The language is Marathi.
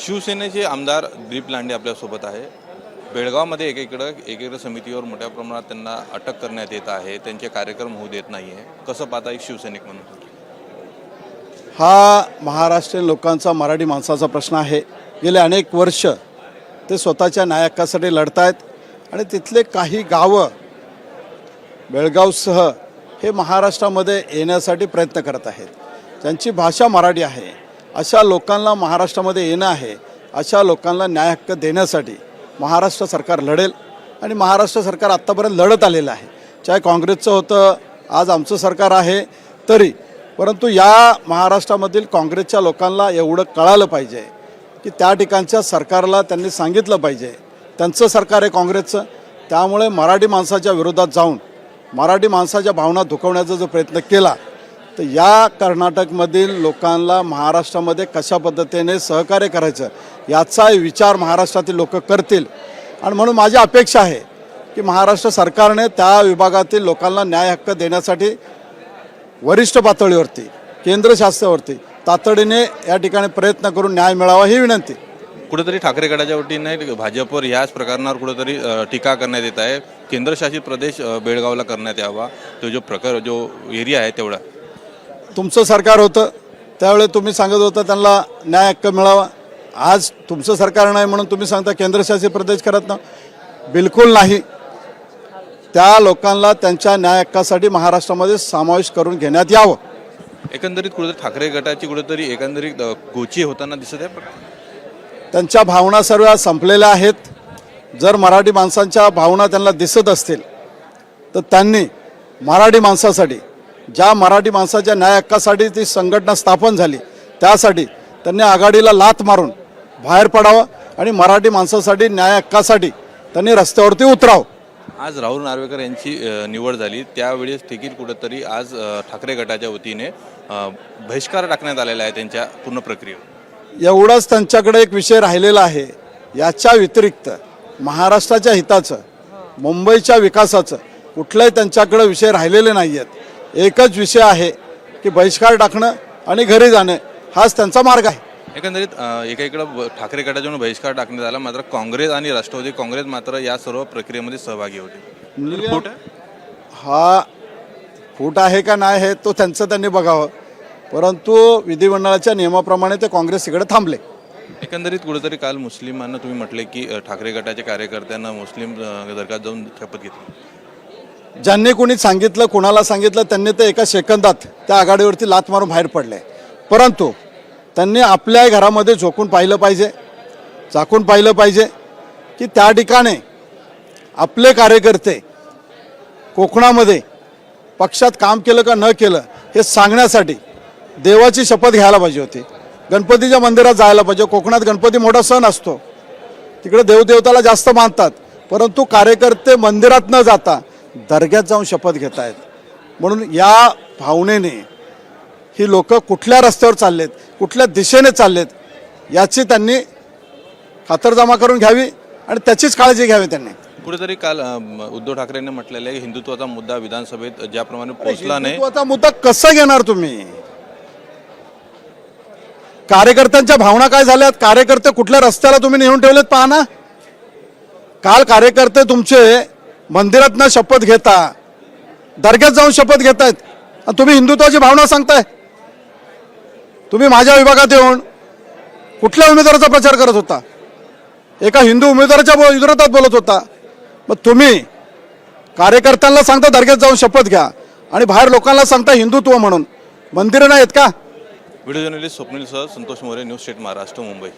शिवसेनेचे आमदार दिलीप लांडे आपल्यासोबत आहे. बेळगावमध्ये एकीकडं एकीकडं समितीवर मोठ्या प्रमाणात त्यांना अटक करण्यात येत आहे. त्यांचे कार्यक्रम होऊ देत नाही आहे कसं पाहता एक शिवसैनिक म्हणून? हा महाराष्ट्रीयन लोकांचा मराठी माणसाचा प्रश्न आहे. गेले अनेक वर्ष ते स्वतःच्या नायकासाठी लढत आहेत आणि तिथले काही गावं बेळगावसह हे महाराष्ट्रामध्ये येण्यासाठी प्रयत्न करत आहेत. त्यांची भाषा मराठी आहे अशा लोकांना महाराष्ट्रामध्ये येणं आहे अशा लोकांना न्याय हक्क देण्यासाठी महाराष्ट्र सरकार लढेल आणि महाराष्ट्र सरकार आत्तापर्यंत लढत आलेलं आहे. चाहे काँग्रेसचं होतं आज आमचं सरकार आहे तरी. परंतु या महाराष्ट्रामधील काँग्रेसच्या लोकांना एवढं कळालं पाहिजे की त्या ठिकाणच्या सरकारला त्यांनी सांगितलं पाहिजे. त्यांचं सरकार आहे काँग्रेसचं. त्यामुळे मराठी माणसाच्या विरोधात जाऊन मराठी माणसाच्या भावना दुखवण्याचा जो प्रयत्न केला तर या कर्नाटकमधील लोकांना महाराष्ट्रामध्ये कशा पद्धतीने सहकार्य करायचं याचा विचार महाराष्ट्रातील लोक करतील. आणि म्हणून माझी अपेक्षा आहे की महाराष्ट्र सरकारने त्या विभागातील लोकांना न्याय हक्क देण्यासाठी वरिष्ठ पातळीवरती केंद्र शासनावरती तातडीने या ठिकाणी प्रयत्न करून न्याय मिळावा ही विनंती. कुठेतरी ठाकरे गटाच्या वतीने भाजपवर ह्याच प्रकरणावर कुठेतरी टीका करण्यात येत आहे. केंद्रशासित प्रदेश बेळगावला करण्यात यावा. तो जो प्रकार जो एरिया आहे तेवढा. तुमचं सरकार होतं त्यावेळी तुम्ही सांगत होता त्यांना न्याय हक्क मिळावा. आज तुमचं सरकार नाही म्हणून तुम्ही सांगता केंद्रशासित प्रदेश करत ना बिलकुल नाही. त्या लोकांना त्यांच्या न्याय हक्कासाठी महाराष्ट्रामध्ये समावेश करून घेण्यात यावं. एकंदरीत कुठेतरी ठाकरे गटाची कुठेतरी एकंदरीत गोची होताना दिसत आहे त्यांच्या भावना सर्व संपलेल्या आहेत. जर मराठी माणसांच्या भावना त्यांना दिसत असतील तर त्यांनी मराठी माणसासाठी ज्या मराठी माणसाच्या न्याय हक्कासाठी ती संघटना स्थापन झाली त्यासाठी त्यांनी आघाडीला लात मारून बाहेर पडावं आणि मराठी माणसासाठी न्याय हक्कासाठी त्यांनी रस्त्यावरती उतरावं. आज राहुल नार्वेकर यांची निवड झाली. त्यावेळेस देखील कुठंतरी आज ठाकरे गटाच्या वतीने बहिष्कार टाकण्यात आलेला आहे त्यांच्या पूर्ण प्रक्रियेवर. एवढाच त्यांच्याकडे एक विषय राहिलेला आहे. याच्या व्यतिरिक्त महाराष्ट्राच्या हिताचं मुंबईच्या विकासाचं कुठलाही त्यांच्याकडे विषय राहिलेले नाही आहेत एकच विषय आहे की बहिष्कार टाकणं आणि घरी जाणं हाच त्यांचा मार्ग आहे. एकंदरीत ब- ठाकरे गटाच्याकडून बहिष्कार टाकण्यात आला मात्र काँग्रेस आणि राष्ट्रवादी काँग्रेस मात्र या सर्व प्रक्रियेमध्ये सहभागी होते? हा फूट आहे का नाही हे तो त्यांचं त्यांनी बघावं. परंतु विधिमंडळाच्या नियमाप्रमाणे ते काँग्रेस इकडे थांबले. एकंदरीत कुठेतरी काल मुस्लिमांना तुम्ही म्हटले की ठाकरे गटाच्या कार्यकर्त्यांना मुस्लिम दर्गात जाऊन शपथ घेतली. ज्यांनी कोणी सांगितलं कुणाला सांगितलं त्यांनी ते एका सेकंदात त्या आघाडीवरती लात मारून बाहेर पडले. परंतु त्यांनी आपल्या घरामध्ये झोकून पाहिलं पाहिजे झाकून पाहिलं पाहिजे की त्या ठिकाणी आपले कार्यकर्ते कोकणामध्ये पक्षात काम केलं का न केलं हे सांगण्यासाठी देवाची शपथ घ्यायला पाहिजे होती. गणपतीच्या मंदिरात जायला पाहिजे. कोकणात गणपती मोठा सण असतो. तिकडे देवदेवताला जास्त मानतात. परंतु कार्यकर्ते मंदिरात न जाता दर्ग्यात जाऊन शपथ घेत आहेत म्हणून या भावनेने ही लोक कुठल्या रस्त्यावर चाललेत कुठल्या दिशेने चाललेत याची त्यांनी खातरजमा करून घ्यावी आणि त्याचीच काळजी घ्यावी त्यांनी. कुठेतरी काल उद्धव ठाकरेंनी म्हटलेलं आहे हिंदुत्वाचा मुद्दा विधानसभेत ज्याप्रमाणे पोहोचला नाही. हिंदुत्वाचा मुद्दा कसा घेणार तुम्ही? कार्यकर्त्यांच्या भावना काय झाल्यात? कार्यकर्ते कुठल्या रस्त्याला तुम्ही नेऊन ठेवलेत पहा ना. काल कार्यकर्ते तुमचे मंदिरात न शपथ घेता. दर्ग्यात जाऊन शपथ घेत आहेत आणि तुम्ही हिंदुत्वाची भावना सांगताय. तुम्ही माझ्या विभागात येऊन कुठल्या उमेदवाराचा प्रचार करत होता? एका हिंदू उमेदवाराच्या विरोधात बोलत होता. मग तुम्ही कार्यकर्त्यांना सांगता दर्ग्यात जाऊन शपथ घ्या. आणि बाहेर लोकांना सांगता हिंदुत्व म्हणून. मंदिरं नाहीत का? व्हिडिओ जर्नलिस्ट स्वप्नील सह संतोष मोरे न्यूज स्टेट महाराष्ट्र मुंबई.